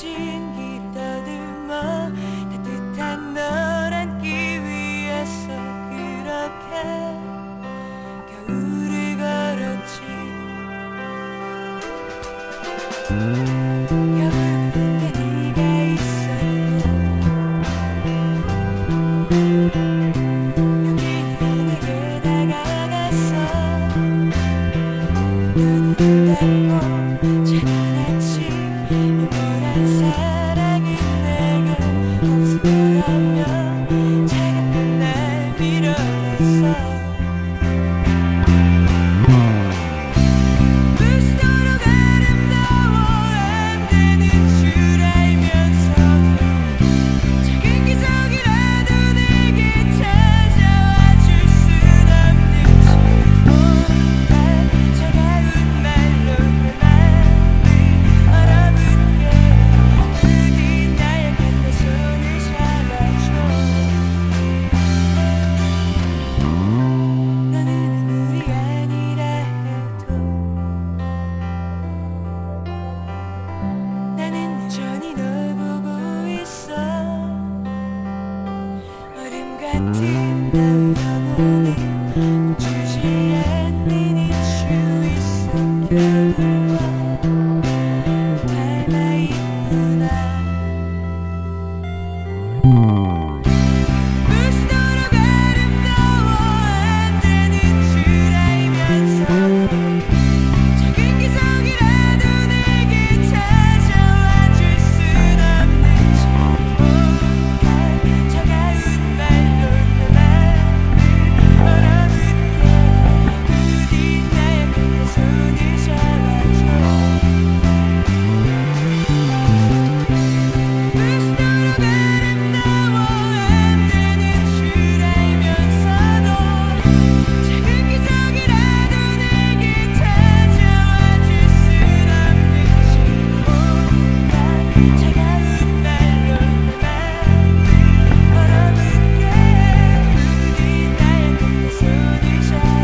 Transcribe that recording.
신기 떠듬어 따뜻한 널 안기 위해서 그렇게 겨울을 걸었지 beautiful Thank you. share.